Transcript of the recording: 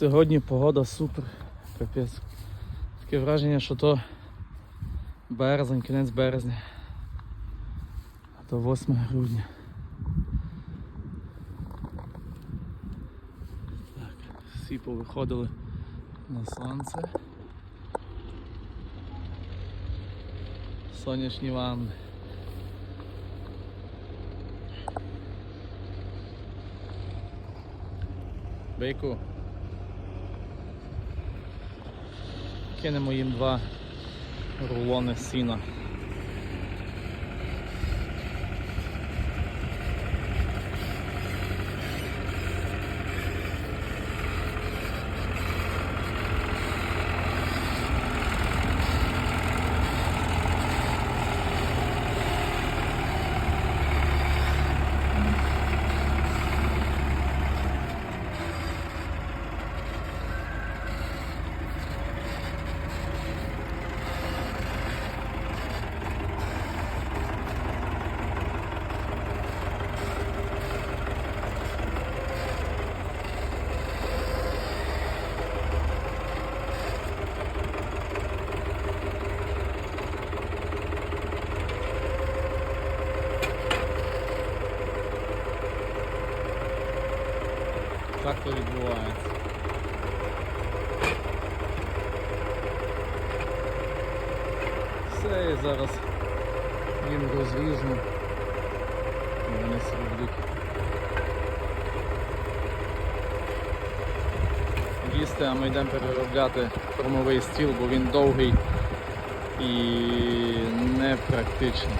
Сьогодні погода супер, капець. Таке враження, що то березень, кінець березня. А то 8 грудня. Так, всі повиходили на сонце. Сонячні ванни. Бейку. Кинемо їм два рулони сіна. Так то відбувається. Все, і зараз їм розріжну. І вони собі будуть їсти, а ми йдемо переробляти кормовий стіл, бо він довгий і непрактичний.